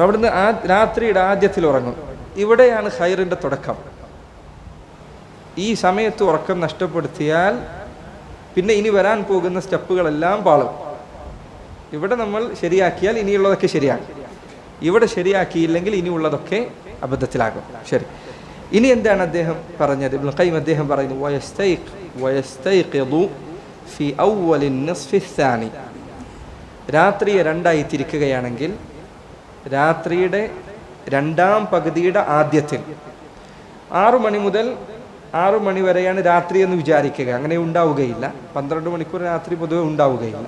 അവിടുന്ന് ആ രാത്രിയുടെ ആദ്യത്തിൽ ഉറങ്ങും. ഇവിടെയാണ് ഹൈറിന്റെ തുടക്കം. ഈ സമയത്ത് ഉറക്കം നഷ്ടപ്പെടുത്തിയാൽ പിന്നെ ഇനി വരാൻ പോകുന്ന സ്റ്റെപ്പുകളെല്ലാം പാളും. ഇവിടെ നമ്മൾ ശരിയാക്കിയാൽ ഇനിയുള്ളതൊക്കെ ശരിയാകും. ഇവിടെ ശരിയാക്കിയില്ലെങ്കിൽ ഇനിയുള്ളതൊക്കെ അബദ്ധത്തിലാകും. ശരി. ഇനി എന്താണ് അദ്ദേഹം പറഞ്ഞത്? ഇബ്നുൽ ഖയ്യിം അദ്ദേഹം പറയുന്നു രാത്രിയെ രണ്ടായി തിരിക്കുകയാണെങ്കിൽ രാത്രിയുടെ രണ്ടാം പകുതിയുടെ ആദ്യത്തിൽ. ആറു മണി മുതൽ ആറു മണി വരെയാണ് രാത്രി എന്ന് വിചാരിക്കുക. അങ്ങനെ ഉണ്ടാവുകയില്ല. പന്ത്രണ്ട് മണിക്കൂർ രാത്രി പൊതുവെ ഉണ്ടാവുകയില്ല.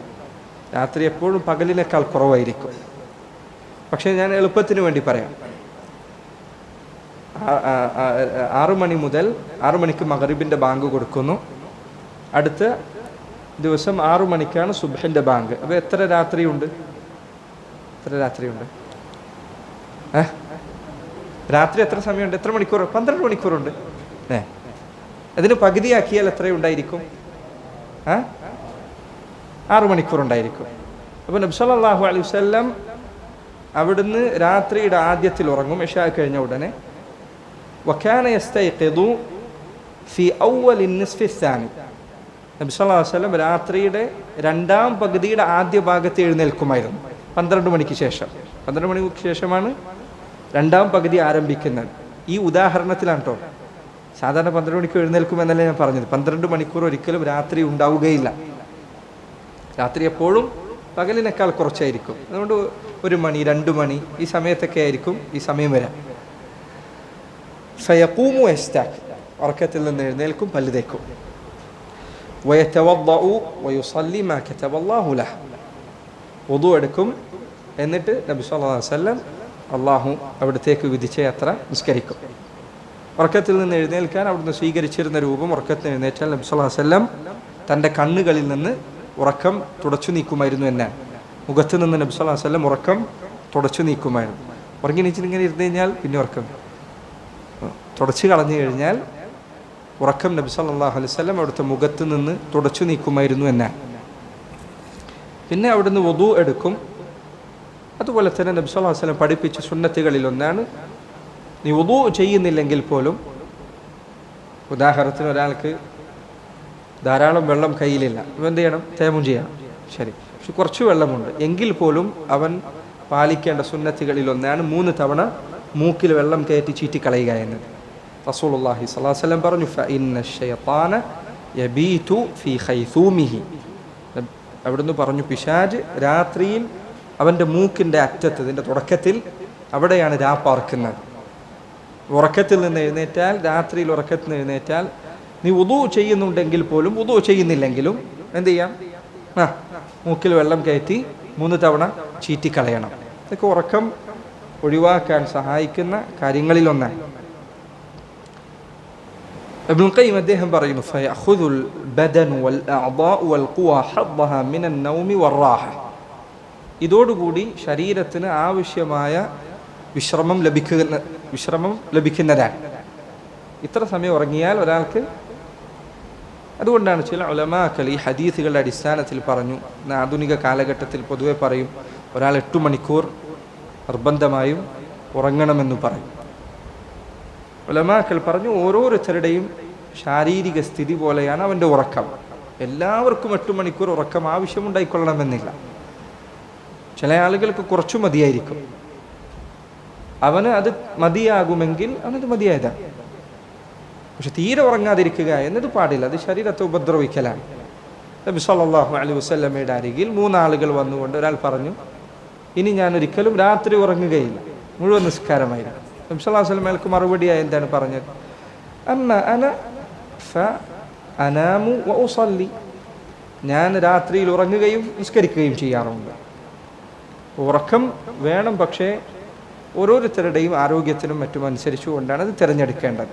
രാത്രി എപ്പോഴും പകലിനേക്കാൾ കുറവായിരിക്കും. പക്ഷേ ഞാൻ എളുപ്പത്തിന് വേണ്ടി പറയാം. ആറു മണി മുതൽ ആറു മണിക്ക് മകറിബിന്റെ ബാങ്ക് കൊടുക്കുന്നു. അടുത്ത ദിവസം ആറു മണിക്കാണ് സുബഹിന്റെ ബാങ്ക്. അപ്പോൾ എത്ര രാത്രിയുണ്ട്? എത്ര രാത്രിയുണ്ട്? രാത്രി എത്ര സമയമുണ്ട്? എത്ര മണിക്കൂർ? പന്ത്രണ്ട് മണിക്കൂറുണ്ട്. ഏ? അതിന് പകുതിയാക്കിയാൽ എത്രയുണ്ടായിരിക്കും ആ ആറു മണിക്കൂറുണ്ടായിരിക്കും അപ്പോൾ നബ്സല്ലാഹു അലൈഹി വസല്ലം അവിടുന്ന് രാത്രിയുടെ ആദ്യത്തിൽ ഉറങ്ങും ഇഷ കഴിഞ്ഞ ഉടനെ. അലൈഹി വസല്ലം രാത്രിയുടെ രണ്ടാം പകുതിയുടെ ആദ്യ ഭാഗത്ത് എഴുന്നേൽക്കുമായിരുന്നു. പന്ത്രണ്ട് മണിക്ക് ശേഷം. പന്ത്രണ്ട് മണിക്ക് ശേഷമാണ് രണ്ടാം പകുതി ആരംഭിക്കുന്നത്. ഈ ഉദാഹരണത്തിലാണ് കേട്ടോ സാധാരണ പന്ത്രണ്ട് മണിക്ക് എഴുന്നേൽക്കുമെന്നല്ലേ ഞാൻ പറഞ്ഞത്. പന്ത്രണ്ട് മണിക്കൂർ ഒരിക്കലും രാത്രി ഉണ്ടാവുകയില്ല. രാത്രി എപ്പോഴും പകലിനേക്കാൾ കുറച്ചായിരിക്കും. അതുകൊണ്ട് ഒരു മണി രണ്ട് മണി ഈ സമയത്തൊക്കെ ആയിരിക്കും ഈ സമയം വരാം. ഫയക്കൂമു എസ്റ്റാക്ക് ഉറക്കത്തിൽ നിന്ന് എഴുന്നേൽക്കും പല്ലുതേക്കും എടുക്കും. എന്നിട്ട് നബി അലൈഹി വസല്ലം അള്ളാഹു അവിടത്തേക്ക് വിധിച്ച യാത്ര നിസ്കരിക്കും. ഉറക്കത്തിൽ നിന്ന് എഴുന്നേൽക്കാൻ അവിടുന്ന് സ്വീകരിച്ചിരുന്ന രൂപം ഉറക്കത്തിൽ എഴുന്നേറ്റാൽ നബി സല്ലല്ലാഹു അലൈഹി തന്റെ കണ്ണുകളിൽ നിന്ന് ഉറക്കം തുടച്ചു നീക്കുമായിരുന്നു എന്നാണ് മുഖത്ത് നിന്ന് നബി സല്ലല്ലാഹു അലൈഹി ഉറക്കം തുടച്ചു നീക്കുമായിരുന്നു. ഉറങ്ങി നീച്ചിട്ട് ഇങ്ങനെ ഇരുന്ന് കഴിഞ്ഞാൽ പിന്നെ ഉറക്കം. തുടച്ചു കളഞ്ഞു കഴിഞ്ഞാൽ ഉറക്കം നബി സല്ലല്ലാഹു അലൈഹി വസല്ലം അവിടുത്തെ മുഖത്ത് നിന്ന് തുടച്ചു നീക്കുമായിരുന്നു എന്നാണ് പിന്നെ അവിടുന്ന് വധു എടുക്കും. അതുപോലെ തന്നെ നബി സല്ലല്ലാഹു അലൈഹി വസല്ലം പഠിപ്പിച്ച സുന്നത്തുകളിൽ ഒന്നാണ് നീ വുദു ചെയ്യുന്നില്ലെങ്കിൽ പോലും ഉദാഹരണത്തിന് ഒരാൾക്ക് ധാരാളം വെള്ളം കയ്യിലില്ല. ഇവൻ എന്ത് ചെയ്യണം? തേമം ചെയ്യണം. ശരി. പക്ഷെ കുറച്ച് വെള്ളമുണ്ട്. എങ്കിൽ പോലും അവൻ പാലിക്കേണ്ട സുന്നത്തുകളിൽ ഒന്നാണ് മൂന്ന് തവണ മൂക്കിൽ വെള്ളം കയറ്റി ചീറ്റി കളയുക എന്നത്. റസൂലുള്ളാഹി സ്വല്ലല്ലാഹു അലൈഹി വസല്ലം പറഞ്ഞു ഫഇന്ന ശൈത്താന യബീതു ഫീ ഖൈസൂമിഹി. അവിടുന്ന് പറഞ്ഞു പിശാജ് രാത്രിയിൽ അവൻ്റെ മൂക്കിൻ്റെ അറ്റത്ത് ഇതിൻ്റെ തുടക്കത്തിൽ അവിടെയാണ് രാ പാർക്കുന്നത് ഉറക്കത്തിൽ നിന്ന് എഴുന്നേറ്റാൽ രാത്രിയിൽ ഉറക്കത്തിൽ നിന്ന് എഴുന്നേറ്റാൽ നീ ഉദു ചെയ്യുന്നുണ്ടെങ്കിൽ പോലും ഉദു ചെയ്യുന്നില്ലെങ്കിലും എന്ത് ചെയ്യാം ആ മൂക്കിൽ വെള്ളം കയറ്റി മൂന്ന് തവണ ചീറ്റിക്കളയണം ഇതൊക്കെ ഉറക്കം ഒഴിവാക്കാൻ സഹായിക്കുന്ന കാര്യങ്ങളിലൊന്നാണ് ابن القيم അദ്ദേഹം പറയുന്നു فيأخذ البدن والأعضاء والقوى حظها من النوم والراحة ഇതോടുകൂടി ശരീരത്തിന് ആവശ്യമായ വിശ്രമം ലഭിക്കുന്ന വിശ്രമം ലഭിക്കുന്നതാണ്. ഇത്ര സമയം ഉറങ്ങിയാൽ ഒരാൾക്ക് അതുകൊണ്ടാണ് ചില ഉലമാക്കൾ ഈ ഹദീസുകളുടെ അടിസ്ഥാനത്തിൽ പറഞ്ഞു ആധുനിക കാലഘട്ടത്തിൽ പൊതുവെ പറയും ഒരാൾ എട്ടു മണിക്കൂർ നിർബന്ധമായും ഉറങ്ങണമെന്ന് പറയും. ഉലമാക്കൾ പറഞ്ഞു ഓരോരുത്തരുടെയും ശാരീരിക സ്ഥിതി പോലെയാണ് അവന്റെ ഉറക്കം. എല്ലാവർക്കും എട്ട് മണിക്കൂർ ഉറക്കം ആവശ്യമുണ്ടായിക്കൊള്ളണമെന്നില്ല. ചില ആളുകൾക്ക് കുറച്ചു മതിയായിരിക്കും. അവന് അത് മതിയാകുമെങ്കിൽ അവനത് മതിയായതാണ് പക്ഷെ തീരെ ഉറങ്ങാതിരിക്കുക എന്നത് പാടില്ല. അത് ശരീരത്തെ ഉപദ്രവിക്കലാണ്. നബി സല്ലാഹു അലി വസ്ല്ലമ്മയുടെ അരികിൽ മൂന്നാളുകൾ വന്നുകൊണ്ട് ഒരാൾ പറഞ്ഞു ഇനി ഞാൻ ഒരിക്കലും രാത്രി ഉറങ്ങുകയില്ല. മുഴുവൻ നിസ്കാരമായിരുന്നു നബി സല്ലാഹു വസല്ലമയ്ക്ക് മറുപടിയായി എന്താണ് പറഞ്ഞത്? അമ്മ അന ഫ അനാമു ഞാൻ രാത്രിയിൽ ഉറങ്ങുകയും നിസ്കരിക്കുകയും ചെയ്യാറുണ്ട്. ഉറക്കം വേണം പക്ഷേ ഓരോരുത്തരുടെയും ആരോഗ്യത്തിനും മറ്റും അനുസരിച്ചുകൊണ്ടാണ് അത് തിരഞ്ഞെടുക്കേണ്ടത്.